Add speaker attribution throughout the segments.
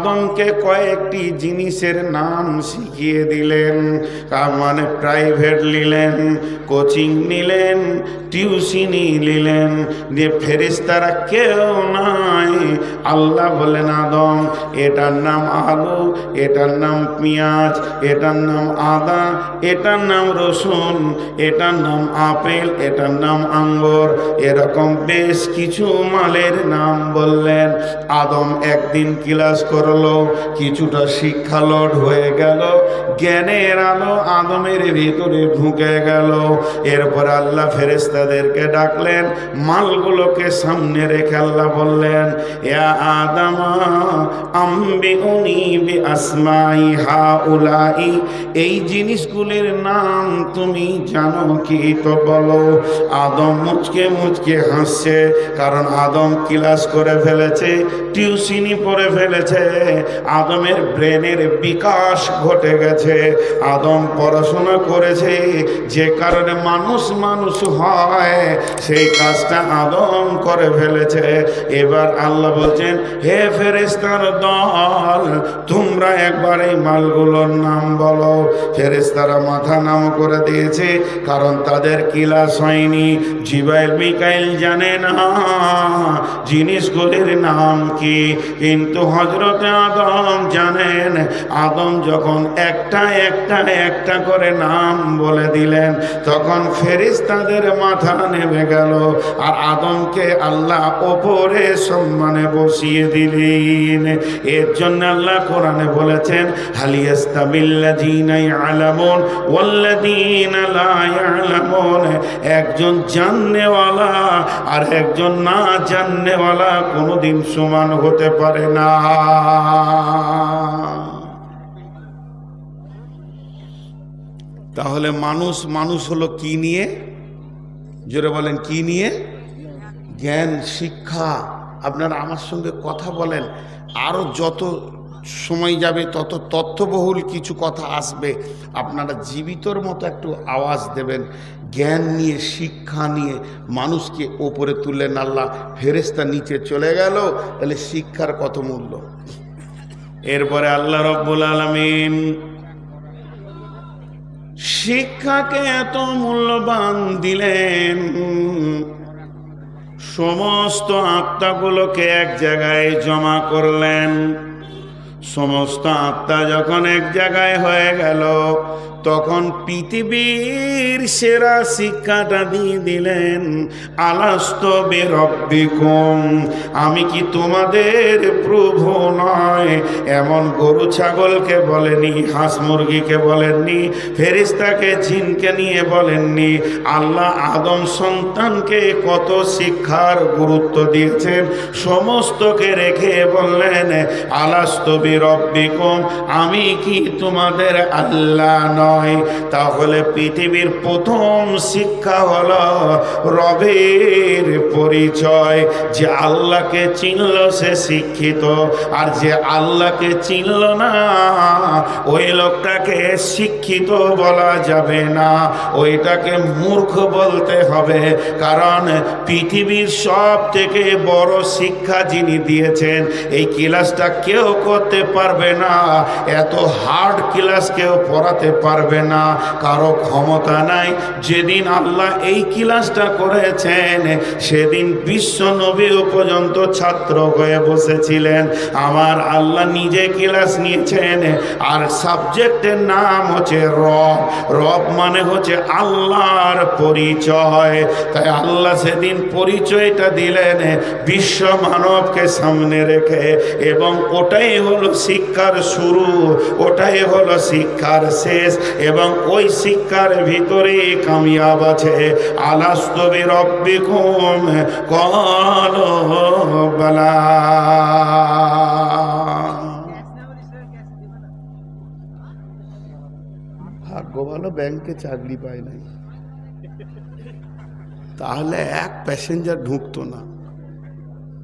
Speaker 1: আদমকে কয়েকটি জিনিসের নাম শিখিয়ে দিলেন। তার মানে প্রাইভেট নিলেন কোচিং নিলেন টিউশনি নিলেন। দিয়ে ফেরিস্তারা কেউ নাই। আল্লাহ বলেন, আদম, এটার নাম আলু, এটার নাম পেঁয়াজ, এটার নাম আদা, এটার নাম রসুন, এটার নাম আপেল, এটার নাম আঙ্গুর। এরকম বেশ কিছু মালের নাম বললেন। আদম একদিন ক্লাস করল, কিছুটা শিক্ষা লোড হয়ে গেল, জ্ঞানের আলো আদমের ভেতরে ঢুকে গেল। এরপর আল্লাহ ফেরেস্তাদেরকে ডাকলেন, মালগুলোকে সামনে রেখে আল্লাহ বললেন, ইয়া আদামা আম্বি উনি বি আসমাই হা উলাই এই জিনিসগুলির নাম তুমি জানো কি তো বলো। আদম মুচকে মুচকে হাসছে, কারণ আদম ক্লাস করে ফেলেছে, টিউশনি পড়ে ফেলেছে, আদমের ব্রেনের বিকাশ ঘটে গেছে, আদম পড়াশোনা করেছে, যে কারণে মানুষ মানুষ হয়। সেই কাজটা আদম করে ফেলেছে। এবার আল্লাহ বলছেন, হে ফেরেস্তার দল, তোমরা একবার এই মালগুলোর নাম বলো। ফেরেস্তারা মাথা নাম করে দিয়েছে, কারণ তাদের কিলাস হয়নি। জিবাইল, মিকাইল জানে না জিনিসগুলির নাম কি, কিন্তু হজরতে আদম জানেন। আদম যখন একটা একটা একটা করে নাম বলে দিলেন, তখন ফেরিস্তাদের মাথা নেমে গেল। আর আদমকে আল্লাহ ওপরে সম্মানে বসিয়ে দিলেন। এর জন্য আল্লাহ কোরআনে বলেছেন ইয়ালামুন। একজন জাননেওয়ালা আর একজন না জাননেওয়ালা কোনোদিন সমান হতে পারে না। তাহলে মানুষ মানুষ হলো কি নিয়ে? জোরে বলেন, কি নিয়ে? জ্ঞান, শিক্ষা। আপনারা আমার সঙ্গে কথা বলেন আরও যত সময় যাবে, তত তথ্যবহুল কিছু কথা আসবে। আপনারা জীবিতর মতো একটু আওয়াজ দেবেন। জ্ঞান নিয়ে, শিক্ষা নিয়ে মানুষকে ওপরে তুললেন আল্লাহ ফেরেস্তা নিচে চলে গেল, তাহলে শিক্ষার কত মূল্য? এরপরে আল্লাহ রব্বুল আলমিন শিক্ষাকে এত মূল্যবান দিলেন? সমস্ত আত্মাগুলোকে এক জায়গায় জমা করলেন। সমস্ত আত্মা যখন এক জায়গায় হয়ে গেল তখন পৃথিবীর সেরা শিক্ষাটা দিয়ে দিলেন আলাস্ত বেরব্বিকুম আমি কি তোমাদের প্রভু নয়? এমন গরু ছাগলকে বলেনি হাঁস মুরগিকে বলেননি ফেরিস্তাকে জিনকে নিয়ে বলেননি। আল্লাহ আদম সন্তানকে কত শিক্ষার গুরুত্ব দিয়েছেন, সমস্তকে রেখে বললেন, আলাস্তবি রব্বিকুম, আমি কি তোমাদের আল্লাহ নয়? তাহলে পৃথিবীর প্রথম শিক্ষা হলো রবের পরিচয়। যে আল্লাহকে চিনল, সে শিক্ষিত। আর যে আল্লাহকে চিনল না, ওই লোকটাকে শিক্ষিত বলা যাবে না। ওইটাকে মূর্খ বলতে হবে, কারণ পৃথিবীর সব থেকে বড় শিক্ষা যিনি দিয়েছেন, এই ক্লাসটা কেউ করতে পারবে না। এত হার্ড ক্লাস কেউ পড়াতে পারবে না। কারও ক্ষমতা নাই। যেদিন আল্লাহ এই ক্লাসটা করেছেন, সেদিন বিশ্ব নবীও পর্যন্ত ছাত্র হয়ে বসেছিলেন। আমার আল্লাহ নিজে ক্লাস নিয়েছেন। আর সাবজেক্টের নাম হচ্ছে রব। রব মানে হচ্ছে আল্লাহর পরিচয়। তাই আল্লাহ সেদিন পরিচয়টা দিলেন বিশ্ব মানবকে সামনে রেখে। এবং ওটাই হলো শিক্ষার শুরু, ওটাই হলো শিক্ষার শেষ। এবং ওই শিক্ষার ভিতরে কামিয়াব আছে। আলাস্তবে রব্বিকুম কল বলা। ভাগ্য ভালো ব্যাংকে চাকরি পায় নাই। তাহলে এক প্যাসেঞ্জার ঢুকতো না।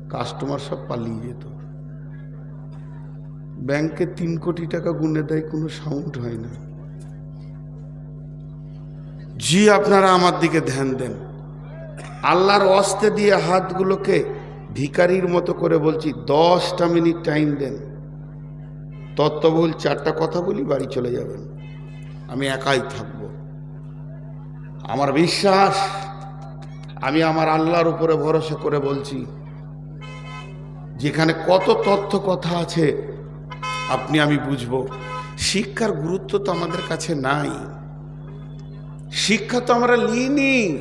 Speaker 1: কাস্টমার সব পালিয়ে যেত। ব্যাংকে তিন কোটি টাকা গুনে দেয়, কোনো সাউন্ড হয় না। জি, আপনারা আমার দিকে ধ্যান দেন। আল্লাহর অস্তে দিয়ে হাতগুলোকে ভিকারির মতো করে বলছি, দশটা মিনিট টাইম দেন। তত্ত্ববহুল চারটা কথা বলি, বাড়ি চলে যাবেন। আমি একাই থাকব। আমার বিশ্বাস, আমি আমার আল্লাহর উপরে ভরসা করে বলছি, যেখানে কত তথ্য কথা আছে, আপনি আমি বুঝব। শিক্ষার গুরুত্ব তো আমাদের কাছে নাই। শিক্ষা তো আমরা লিনি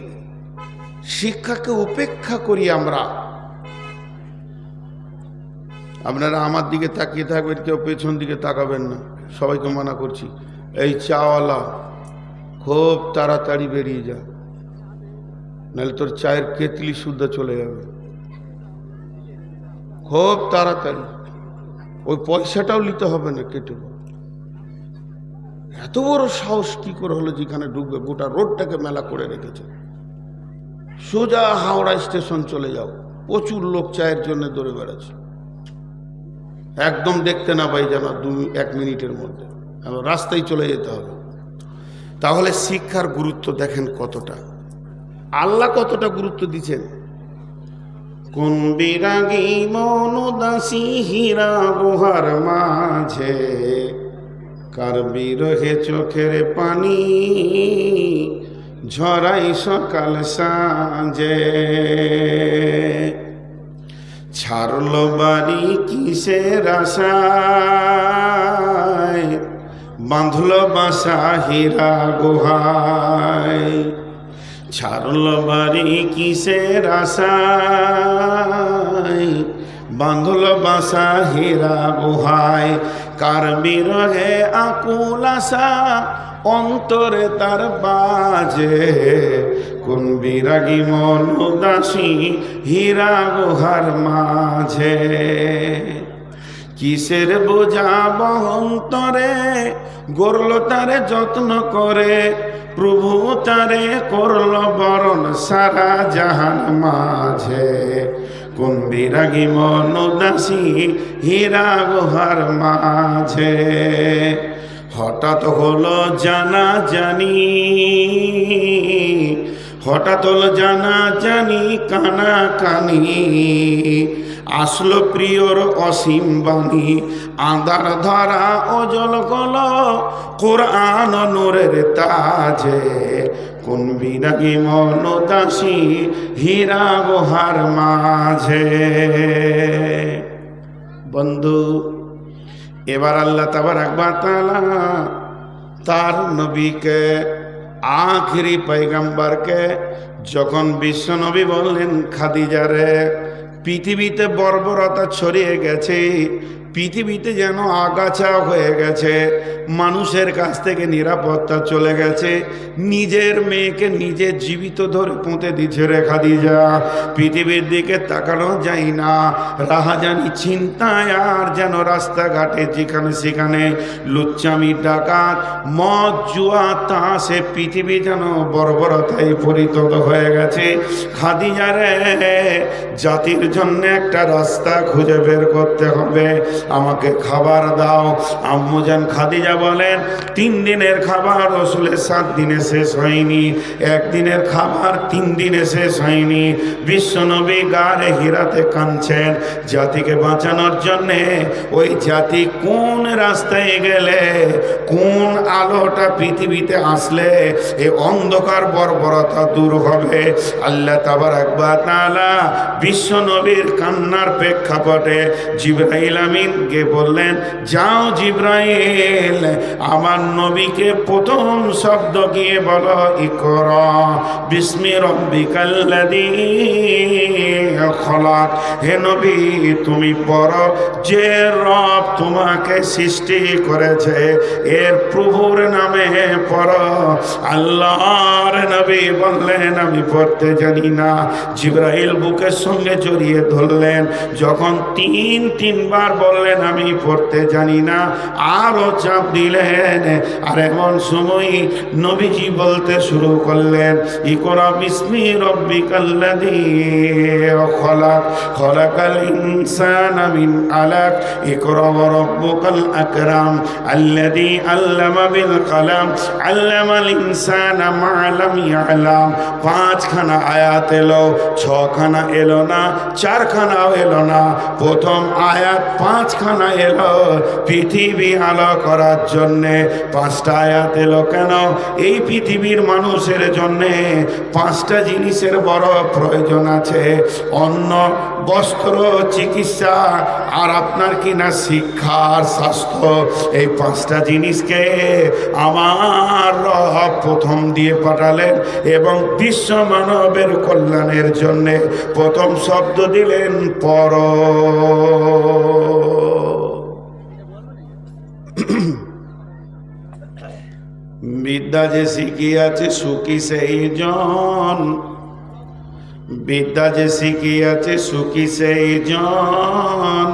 Speaker 1: শিক্ষাকে উপেক্ষা করি আমরা। আপনারা আমার দিকে তাকিয়ে থাকবেন, কেউ পেছন দিকে তাকাবেন না। সবাইকে মানা করছি। এই চাওয়ালা, খুব তাড়াতাড়ি বেরিয়ে যা। নাহলে তোর চায়ের কেতলি শুদ্ধ চলে যাবে। খুব তাড়াতাড়ি। ওই পয়সাটাও নিতে হবে না কেটে। এত বড় সাহস কি করে হলো যেখানে ডুববে গোটা রোডটাকে মেলা করে রেখেছে। সোজা হাওড়া স্টেশন চলে যাও। প্রচুর লোক চায়ের জন্য দৌড়ে বেড়াচ্ছে। একদম দেখতে না পাই যেন দু, এক মিনিটের মধ্যে। রাস্তায় চলে যেতে হবে। তাহলে শিক্ষার গুরুত্ব দেখেন কতটা। আল্লাহ কতটা গুরুত্ব দিচ্ছেন? কোন বিরাগী মনোদাসী হীরা গুহার মাঝে কার বিরহে চোখের পানি ঝরাই সকাল সাঁজে। ছাড়ল বাড়ি কিসের আশায়? বাঁধল বাসা হীরা গুহায়। ছাড়ল বাড়ি কিসের আশায়? বাঁধল বাসা হীরা গুহায়। কার বিরহে আকুল অন্তরে তার বাজে, কোন বিরাগী মন উদাসী হীরা গুহার মাঝে? কিসের বোঝা বহন্তরে? গরল তারে যত্ন করে, প্রভু তারে করল বরণ সারা জাহান মাঝে। কোন বিরাগী মন উদাসী হীরা গুহার মাঝে? হঠাৎ হলো জানা জানি, হঠাৎ হলো জানা জানি, কানা কানি। আসলো প্রিয়র অসীম বাণী আন্দার ধরা অজল গল কোরআন নোরের তাজে। কোন বিরাগী মন দাসী? হীরা গোহার মাঝে। বন্ধু, এবার আল্লাহ তাবার আকবার তালা তার নবীকে, আখিরি পৈগাম্বারকে যখন বিশ্ব নবী বললেন খাদিজারে পৃথিবীতে বর্বরতা ছড়িয়ে গেছে পৃথিবীতে যেন আগাছা হয়ে গেছে, মানুষের কাছ থেকে নিরাপত্তা চলে গেছে, নিজের মেয়েকে নিজে জীবিত ধরে পুঁতে দিচ্ছে, রেখা দিয়ে যা। পৃথিবীর দিকে তাকানো যায় না, রাহাজানি চিন্তায় আর যেন রাস্তাঘাটে যেখানে সেখানে লুচ্চামি, ডাকাত, মদ, জুয়া তা সে পৃথিবী যেন বর্বরতায় পরিণত হয়ে গেছে। খাদিজারে জাতির জন্য একটা রাস্তা খুঁজে বের করতে হবে। আমাকে খাবার দাও। আম্মুজান খাদিজা বলেন, তিন দিনের খাবার রসুলের সাত দিনে শেষ হয়নি। একদিনের খাবার তিন দিনে শেষ হয়নি। বিশ্বনবী গারে হীরাতে কাঁদছেন। জাতিকে বাঁচানোর জন্যে ওই জাতি কোন রাস্তায় গেলে, কোন আলোটা পৃথিবীতে আসলে, এ অন্ধকার বর্বরতা দূর হবে। আল্লাহ তাবার একবার তালা বিশ্ব নবীর কান্নার প্রেক্ষাপটে জিব্রাইল আমিন কে বললেন, যাও জিব্রাইল, আমার নবীকে প্রথম শব্দ গিয়ে বলো, ইকর বিস্মি রব্বিকাল্লাযী খলাক। হে নবী, তুমি পড়ো, যে রব তোমাকে সৃষ্টি করেছে, এর প্রভুর নামে পড়ো। আল্লাহর নবী বললেন, আমি পড়তে জানি না। জিব্রাইল বুকের সঙ্গে জড়িয়ে ধরলেন, যখন তিন তিনবার বললেন আমি পড়তে জানি না। আরও চাপ দিলেন। আর এমন সময় নবীজি বলতে শুরু করলেন, ইকরা বিস্মি রব্বিকাল্লাযী খলাক, খলাকাল ইনসানা আলাক আকরাম, আল্লাযী আল্লামা বিল কলম, আল্লামাল ইনসানা ইয়ালাম। পাঁচখানা আয়াত এলো, ছখানা এলো না, চারখানাও এলো না। প্রথম আয়াত পাঁচ পাঁচখানা এলো। পৃথিবী আলো করার জন্যে পাঁচটা আয়াত এলো কেন? এই পৃথিবীর মানুষের জন্যে পাঁচটা জিনিসের বড় প্রয়োজন আছে। অন্ন, বস্ত্র, চিকিৎসা আর আপনার কিনা শিক্ষা আর স্বাস্থ্য? এই পাঁচটা জিনিসকে আমার প্রথম দিয়ে পাঠালেন এবং বিশ্ব মানবের কল্যাণের জন্যে প্রথম শব্দ দিলেন পর বিদ্যা যে শিখিয়াছে সুখী সেই জন। বিদ্যা যে শিখিয়াছে সুখী সেই জন।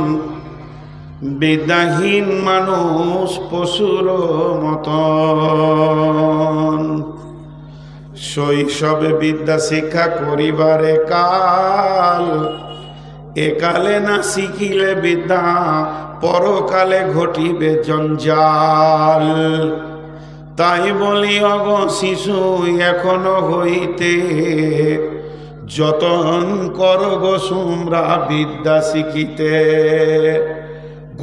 Speaker 1: বিদ্যাহীন মানুষ পশুর মতন। শৈশবে বিদ্যা শিক্ষা করিবারে কাল। একালে না শিখিলে বিদ্যা, পরকালে ঘটিবে জঞ্জাল। তাই বলি, অগ শিশু, এখনও হইতে যতন কর গো সুমরা বিদ্যা শিখিতে।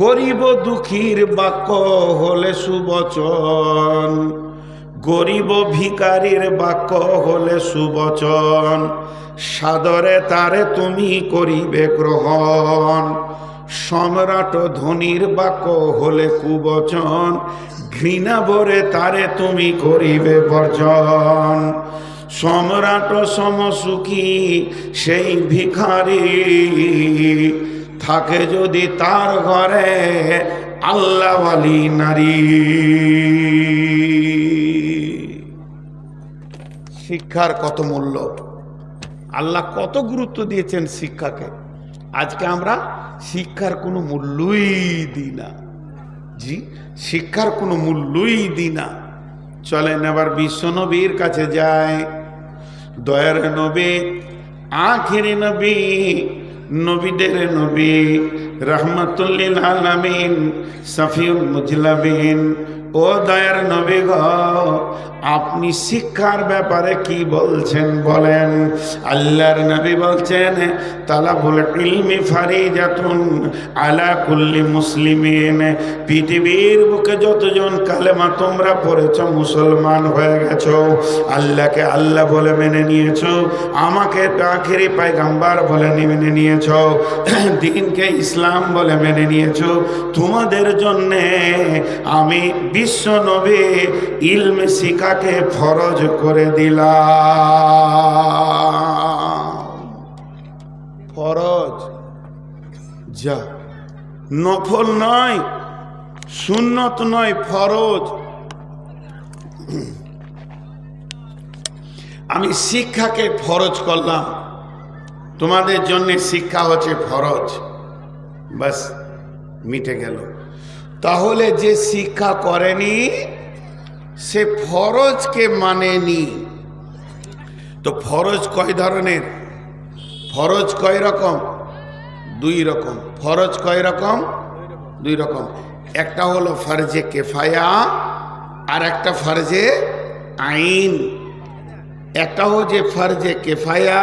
Speaker 1: গরিব দুঃখীর বাক্য হলে সুবচন, গরিব ভিকারীর বাক্য হলে সুবচন, সাদরে তারে তুমি করিবে গ্রহণ। সম্রাট ধনির বাক্য হলে কুবচন, ঘৃণা ভরে তারে তুমি করিবে বর্জন। সম্রাট সমসুখী, সেই ভিখারি, থাকে যদি তার ঘরে আল্লাহওয়ালি নারী। শিক্ষার কত মূল্য? আল্লাহ কত গুরুত্ব দিয়েছেন শিক্ষাকে? আজকে আমরা শিক্ষার কোনো মূল্যই দিই না। জি, শিক্ষার কোনো মূল্যই দিই না। চলেন এবার বিশ্বনবীর কাছে যায় দয়ার নবী, আখিরি নবী, নবীদের নবী, রহমতুল্লিল আলমিন, সফিউল মুজলাবিন ও দয়ার নবী গ আপনি শিক্ষার ব্যাপারে কি বলছেন বলেন? আল্লাহর নবী বলছেন, তালাবুল ইলমি পৃথিবীর বুকে যতজন কালেমা তোমরা পড়েছ, মুসলমান হয়ে গেছ, আল্লাহকে আল্লাহ বলে মেনে নিয়েছো, আমাকে আখেরি পাইগাম্বার বলে মেনে নিয়েছো, দিনকে ইসলাম বলে মেনে নিয়েছ, তোমাদের জন্যে আমি বিশ্ব নবী ইলম শিখাকে ফরজ করে দিলাম। ফরজ? যা। নফল নয়, সুন্নত নয়, ফরজ। আমি শিক্ষাকে ফরজ করলাম। তোমাদের জন্য শিক্ষা হচ্ছে ফরজ। বাস মিটে গেল। তাহলে যে শিক্ষা করেনি সে ফরজকে মানেনি। তো ফরজ কয় ধরনের? ফরজ কয় রকম? দুই রকম। ফরজ কয় রকম? দুই রকম। একটা হলো ফরজে কেফায়া, আর একটা ফরজে আইন। একটা হচ্ছে ফরজে কেফায়া,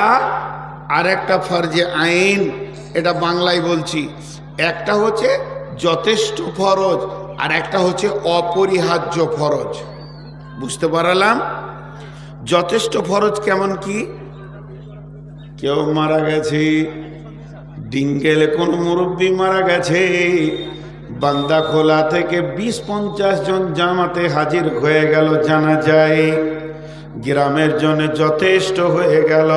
Speaker 1: আর একটা ফরজে আইন। এটা বাংলায় বলছি। একটা হচ্ছে যথেষ্ট ফরজ, আর একটা হচ্ছে অপরিহার্য ফরজ। বুঝতে পারলাম? যথেষ্ট ফরজ কেমন কি? কেউ মারা গেছে, ডিঙ্গেলে কোন মুরব্বী মারা গেছে, বান্দা খোলা থেকে বিশ পঞ্চাশ জন জামাতে হাজির হয়ে গেল, জানা যায়। গ্রামের জন্য যথেষ্ট হয়ে গেল।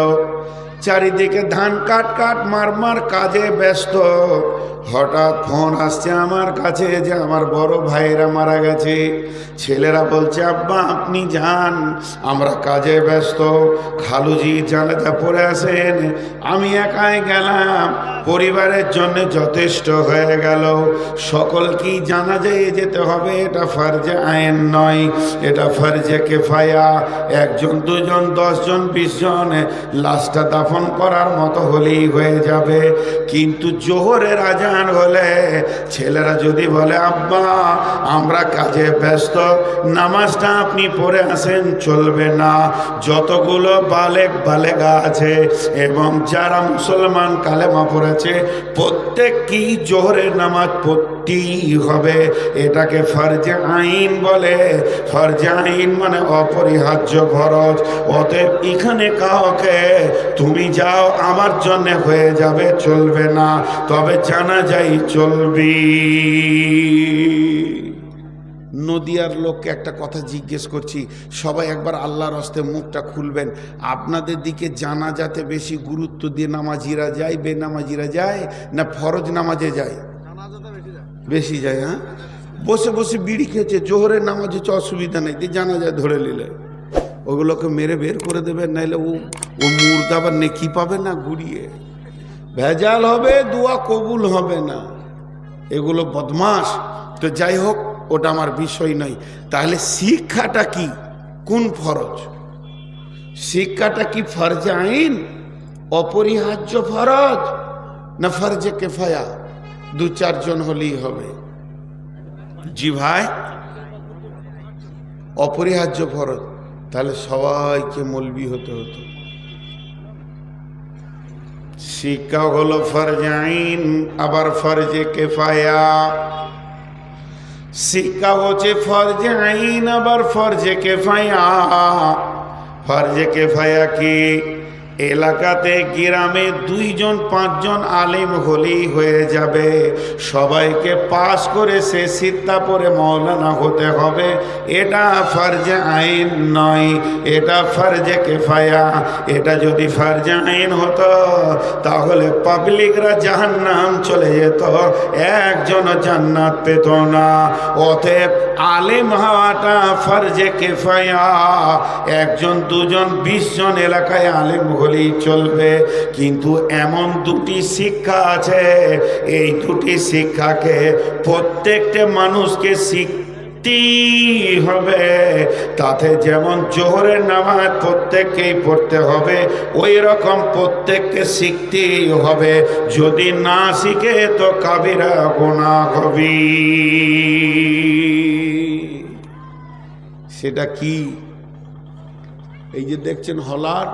Speaker 1: চারিদিকে ধান কাট কাট, মার মার কাজে ব্যস্ত। হঠাৎ ফোন আসছে আমার কাছে যে আমার বড় ভাইয়েরা মারা গেছে। ছেলেরা বলছে, আব্বা, আপনি যান, আমরা কাজে ব্যস্ত। খালুজি জানাজা পড়ে আসেন আমি একাই গেলাম। পরিবারের জন্য যথেষ্ট হয়ে গেল। সকল কি জানা যায় যেতে হবে, এটা ফার্জে আইন নয়, এটা ফার্জে কেফায়া। একজন, দুজন, দশজন, বিশ জন, লাশটা দাফন করার মতো হলেই হয়ে যাবে। কিন্তু জোহরের আজান দরকার হলে, ছেলেরা যদি বলে, আব্বা, আমরা কাজে ব্যস্ত, নামাজটা আপনি পড়ে আসেন, চলবে না। যতগুলো বালেক বালেগা আছে এবং যারা মুসলমান কালেমা পড়েছে, প্রত্যেককেই জোহরের নামাজ পড়তেই হবে। এটাকে ফরজে আইন বলে। ফরজে আইন মানে অপরিহার্য খরচ অতএব এখানে কাউকে, তুমি যাও, আমার জন্য হয়ে যাবে, চলবে না। তবে জানা যাই চলবি। নদিয়ার লোককে একটা কথা জিজ্ঞেস করছি সবাই একবার আল্লাহর হস্তে মুখটা খুলবেন। আপনাদের দিকে জানা যাতে বেশি গুরুত্ব দিয়ে নামাজিরা যায় বেনামাজিরা যায় না ফরজ নামাজে যায়? বেশি যায়। হ্যাঁ? বসে বসে বিড়ি খেয়েছে জোহরের নামাজ হচ্ছে অসুবিধা নেই দিয়ে জানা যায় ধরে নিলে। ওগুলোকে মেরে বের করে দেবে নাইলে ও ও মুর্দা আবার নেকি পাবে না ঘুরিয়ে ভেজাল হবে, দোয়া কবুল হবে না। এগুলো বদমাস তো যাই হোক, ওটা আমার বিষয় নয়। তাহলে শিক্ষাটা কি? কোন ফরজ? শিক্ষাটা কি ফরজে আইন? অপরিহার্য ফরজ? না ফরজে কেফায়া? দু চারজন হলেই হবে। জি ভাই? অপরিহার্য ফরজ। তাহলে সবাইকে মলবি হতে হতো। শিক্ষা হলো ফরজাইন আবার ফরজে কেফায়া। শিক্ষা হচ্ছে ফরজে আইন, আবার ফরজে কেফায়া। ফরজে কেফায়া কি? এলাকাতে গ্রামে দুইজন, পাঁচজন আলিম হলেই হয়ে যাবে। সবাইকে পাস করে সে সিদ্ধা পরে মৌলানা হতে হবে। এটা ফরজে আইন নয়, এটা ফরজে কেফায়া। এটা যদি ফরজে আইন হতো, তাহলে পাবলিকরা জাহান্নাম চলে যেত, একজন জান্নাত পেত না। অতএব আলেম হওয়াটা ফরজে কেফায়া। একজন, দুজন, বিশ জন এলাকায় আলেম হলেই চলবে, কিন্তু এমন দুটি শিক্ষা আছে। এই দুটি শিক্ষাকে প্রত্যেকটা মানুষকে শিখ হবে। তাতে যেমন জোহরের নামাজ প্রত্যেককেই পড়তে হবে ওই রকম প্রত্যেককে শিখতেই হবে। যদি না শিখে, তো কাবিরা গোনা হবি সেটা কি? এই যে দেখছেন হলার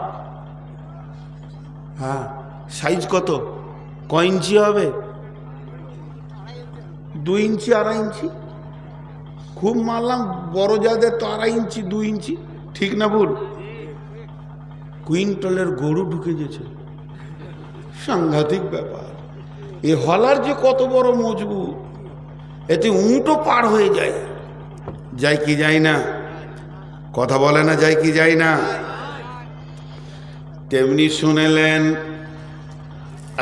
Speaker 1: হ্যাঁ সাইজ কত? ক ইঞ্চি হবে? দুই ইঞ্চি, আড়াই ইঞ্চি? খুব মারলাম, বড় যাদের তো আড়াই ইঞ্চি দু ইঞ্চি। ঠিক না ভুল? কুইন্টলের গরু ঢুকে গেছে। সাংঘাতিক ব্যাপার। এ হলার যে কত বড় মজবুত। এতে উঁটো পার হয়ে যায়। যায় কি যায় না? কথা বলে না, যায় কি যায় না? তেমনি শুনেলেন,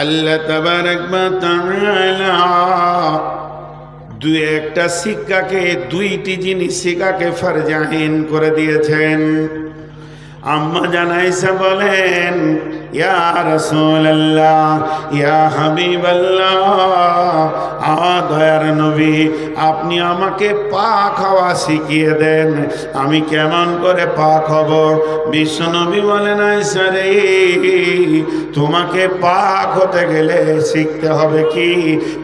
Speaker 1: আল্লাহ ওয়া তাআলা দুই একটা শিক্ষাকে, দুইটি জিনিস শিক্ষাকে ফরজাহিন করে দিয়েছেন। আম্মা জানাইসা বলেন, ইয়া রাসূলুল্লাহ, ইয়া হাবিবাল্লাহ আ দয়ার নবী, আপনি আমাকে পা হওয়া শিখিয়ে দেন। আমি কেমন করে পাক হব? বিশ্ব নবী বলেন আয়সা রে তোমাকে পাক হতে গেলে শিখতে হবে কি?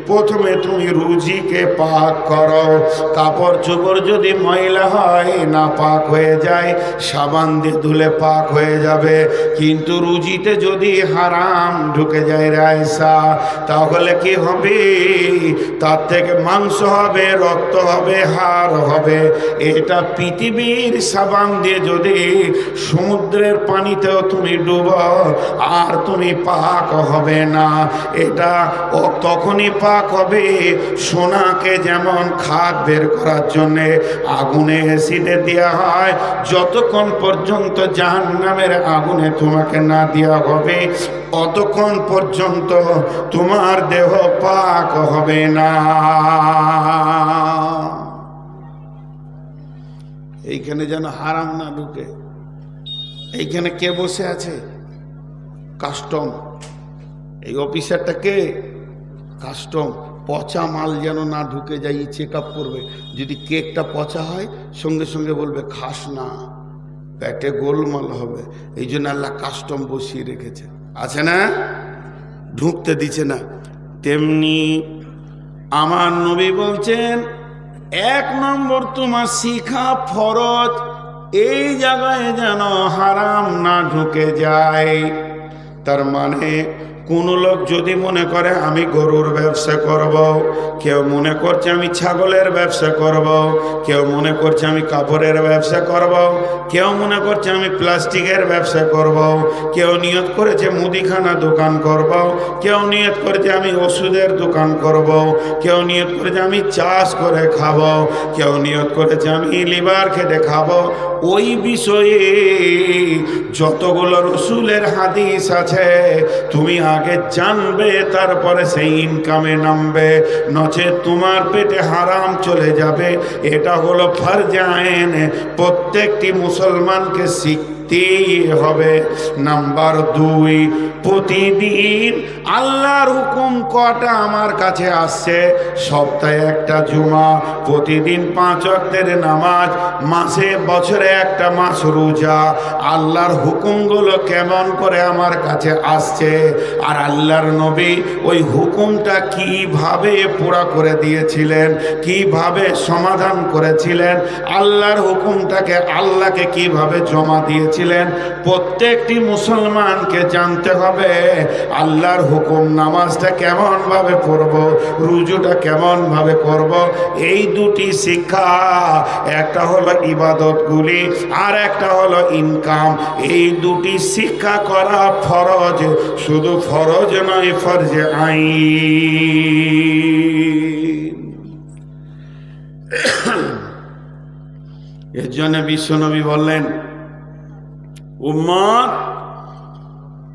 Speaker 1: প্রথমে তুমি রুজিকে পাক করো কাপড় চোপড় যদি ময়লা হয়, না পাক হয়ে যায়, সাবান দিয়ে ধুলে পাক হয়ে যাবে। কিন্তু রুজিতে যদি হারাম ঢুকে যায় রায়সা তাহলে কি হবে? তার থেকে মাংস হবে, রক্ত হবে, হাড় হবে। এটা পৃথিবীর সাবান দিয়ে যদি সমুদ্রের পানিতেও তুমি ডুব, আর তুমি পাক হবে না। এটা তখনই পাক হবে সোনাকে যেমন খাদ বের করার জন্যে আগুনে এসিডে দেওয়া হয়, যতক্ষণ পর্যন্ত জাহান্নামের আগুনে তোমাকে না দেওয়া হবে অতক্ষণ পর্যন্ত তোমার দেহ পাক হবে। এইখানে যেন হারাম না ঢুকে। এইখানে কে বসে আছে? কাস্টম। এই অফিসারটা কে? কাস্টম। পচা মাল যেন না ঢুকে যাই চেক আপ করবে। যদি কেকটা পচা হয়, সঙ্গে সঙ্গে বলবে, খাস না। পেটে গোলমাল হবে। এই জন্য আল্লাহ কাস্টম বসিয়ে রেখেছে। আছে না? ঢুকতে দিচ্ছে না। তেমনি আমার নবী বলছেন, এক নম্বর তোমার শিখা ফরজ, এই জায়গায় যেন হারাম না ঢুকে যায়। তার মানে কোন লোক যদি মনে করে, আমি গরুর ব্যবসা করব। কেউ মনে করছে আমি ছাগলের ব্যবসা করব। কেউ মনে করছে আমি কাপড়ের ব্যবসা করব। কেউ মনে করছে আমি প্লাস্টিকের ব্যবসা করব। কেউ নিয়ত করেছে মুদিখানা দোকান করব। কেউ নিয়ত করেছে আমি ওষুধের দোকান করব। কেউ নিয়ত করেছে আমি চাষ করে খাব, কেউ নিয়ত করেছে আমি লিভার খেতে খাব ওই বিষয়ে যতগুলো রসুলের হাদিস আছে, তুমি আগে জানবে, তারপরে সেই ইনকামে নামবে। নচে তোমার পেটে হারাম চলে যাবে। এটা হলো ফারজে আইন। প্রত্যেকটি মুসলমানকে শিখতেই হবে। নাম্বার দুই, প্রতিদিন আল্লাহর হুকুম কটা আমার কাছে আসছে? সপ্তাহে একটা জুমা, প্রতিদিন পাঁচ অক্টের নামাজ, মাসে বছরে একটা মাস রোজা। আল্লাহর হুকুমগুলো কেমন করে আমার কাছে আসছে? আর আল্লাহর নবী ওই হুকুমটা কীভাবে পুরা করে দিয়েছিলেন, কীভাবে সমাধান করেছিলেন? আল্লাহর হুকুমটাকে আল্লাহকে কীভাবে জমা দিয়েছিলেন? প্রত্যেকটি মুসলমানকে জানতে হবে, আল্লাহর হুকুম নামাজটা কেমন ভাবে পড়ব, রুজুটা কেমন ভাবে করব। এই দুটি শিক্ষা, একটা হলো ইবাদতগুলি আর একটা হলো ইনকাম। এই দুটি শিক্ষা করা ফরজ, শুধু ফরজ নয়, ফরজে আইন। এর জন্য বিশ্বনবী বললেন উম্মত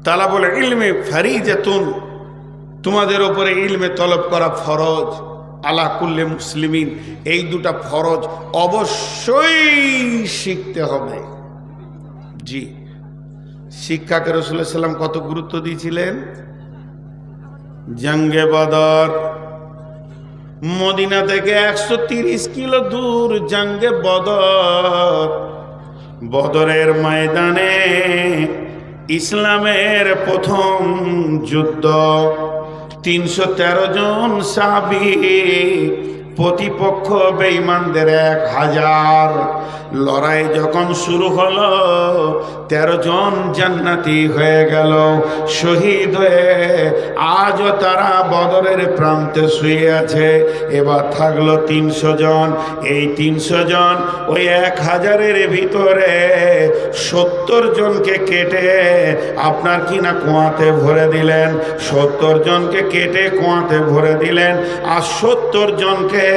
Speaker 1: তালা বলে, ইলমে ফারি যেতুন তোমাদের ওপরে ইলমে তলব করা ফরজ, আলা কুল্লে মুসলিমিন, এই দুটা ফরজ অবশ্যই শিখতে হবে। জি। শিক্ষাকে রসুল্লাহ সাল্লাম কত গুরুত্ব দিয়েছিলেন? জঙ্গে বদর, মদিনা থেকে একশো কিলো দূর জঙ্গে বদর। বদরের ময়দানে ইসলামের প্রথম যুদ্ধ। তিনশো তেরো জন সাবি প্রতিপক্ষ বেঈমানদের এক হাজার। লড়াই যখন শুরু হলো তেরো জন জান্নাতি হয়ে গেল। শহীদ হয়ে আজও তারা বদরের প্রান্তে শুয়ে আছে। এবার থাকল তিনশো জন। এই তিনশো জন ওই এক হাজারের ভিতরে সত্তর জনকে কেটে আপনার কিনা কুয়াতে ভরে দিলেন? সত্তর জনকে কেটে কুয়াতে ভরে দিলেন। আর সত্তর জনকে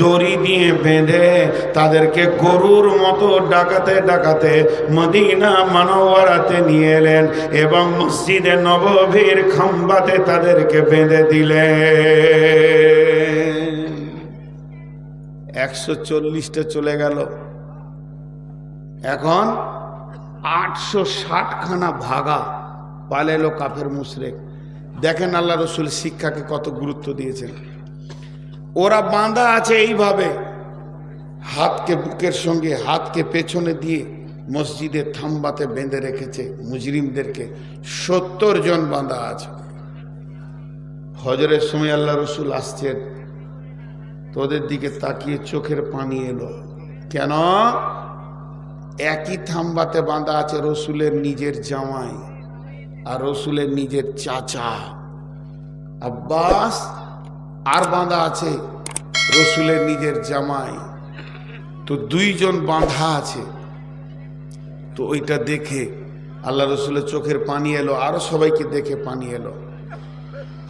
Speaker 1: দড়ি দিয়ে বেঁধে তাদেরকে গরুর মতো ডাকাতে ডাকাতে মদিনা মানওয়ারাতে নিয়ে এলেন এবং মসজিদে নবভীর খাম্বাতে তাদেরকে বেঁধে দিলেন। একশো চল্লিশটা চলে গেল। এখন আটশো ষাটখানা ভাগা পালেলো কাফের মুশরেক। দেখেন আল্লাহ রসুল শিক্ষাকে কত গুরুত্ব দিয়েছেন। ওরা বাঁধা আছে এইভাবে। হাতকে বুকের সঙ্গে, হাতকে পেছনে দিয়ে মসজিদের থাম্বাতে বেঁধে রেখেছে মুজরিমদেরকে। সত্তর জন বাঁধা আছে। হজরের সময় আল্লাহ রসুল আসছেন। তোদের দিকে তাকিয়ে চোখের পানি এলো। কেন? একই থাম্বাতে বাঁধা আছে রসুলের নিজের জামাই আর রসুলের নিজের চাচা। আব্বাস, আর বাঁধা আছে রসুলের নিজের জামাই। তো দুইজন বাঁধা আছে। তো ওইটা দেখে আল্লাহ রসুলের চোখের পানি এলো, আরও সবাইকে দেখে পানি এলো।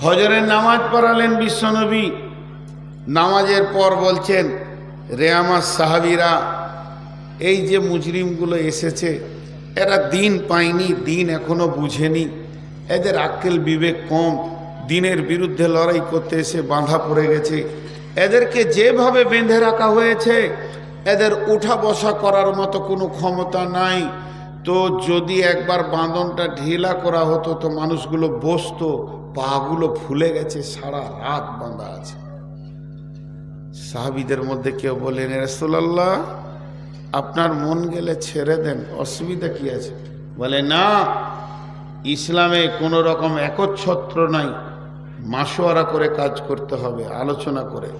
Speaker 1: হজরের নামাজ পড়ালেন বিশ্বনবী নামাজের পর বলছেন, রে আমার সাহাবিরা, এই যে মুজরিমগুলো এসেছে, এরা দিন পায়নি, দিন এখনও বুঝেনি। এদের আক্কেল বিবেক কম, দিনের বিরুদ্ধে লড়াই করতে এসে বাঁধা পড়ে গেছে। এদেরকে যেভাবে বেঁধে রাখা হয়েছে এদের উঠা বসা করার মতো কোনো ক্ষমতা নাই। তো যদি একবার বাঁধনটা ঢিলা করা হতো তো মানুষগুলো বসতো, পাগুলো ফুলে গেছে, সারা রাত বাঁধা আছে। সাহাবিদের মধ্যে কেউ বলেন রসুল্লাহ আপনার মন গেলে ছেড়ে দেন, অসুবিধা কি আছে? বলে, না, ইসলামে কোনো রকম একচ্ছত্র নাই। মাসোয়ারা করে কাজ করতে হবে, আলোচনা করে।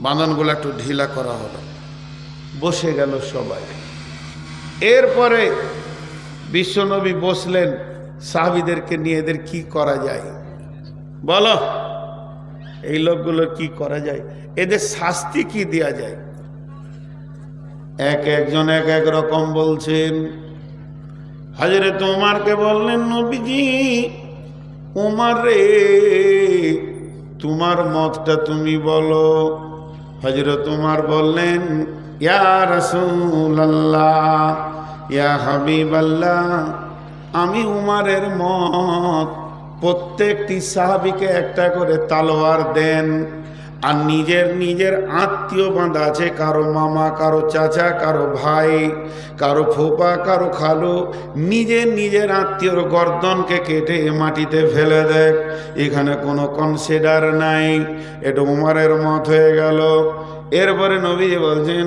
Speaker 1: বাঁধনগুলো একটু ঢিলা করা হলো। বসে গেল সবাই। এরপরে বিশ্বনবী বসলেন, সাহাবিদেরকে নিয়ে এদের কি করা যায়? বলো, এই লোকগুলোর কি করা যায়? এদের শাস্তি কি দেয়া যায়? এক একজন এক এক রকম বলছেন হাজরে তোমারকে বললেন, নবীজি, উমার রে, তোমার মতটা তুমি বলো। হজরত তোমার বললেন ইয়া রসুল্লাহ ইয়া হাবিব আল্লাহ আমি উমারের মত প্রত্যেকটি সাহাবিকে একটা করে তালোয়ার দেন, আর নিজের নিজের আত্মীয় বাঁধা আছে, কারও মামা, কারও চাচা, কারও ভাই, কারও ফোপা, কারও খালু, নিজের নিজের আত্মীয়র গর্দনকে কেটে মাটিতে ফেলে দেখ, এখানে কোনো কনসিডার নাই, এটা উমারের মত হয়ে গেল। এরপরে নবী বলছেন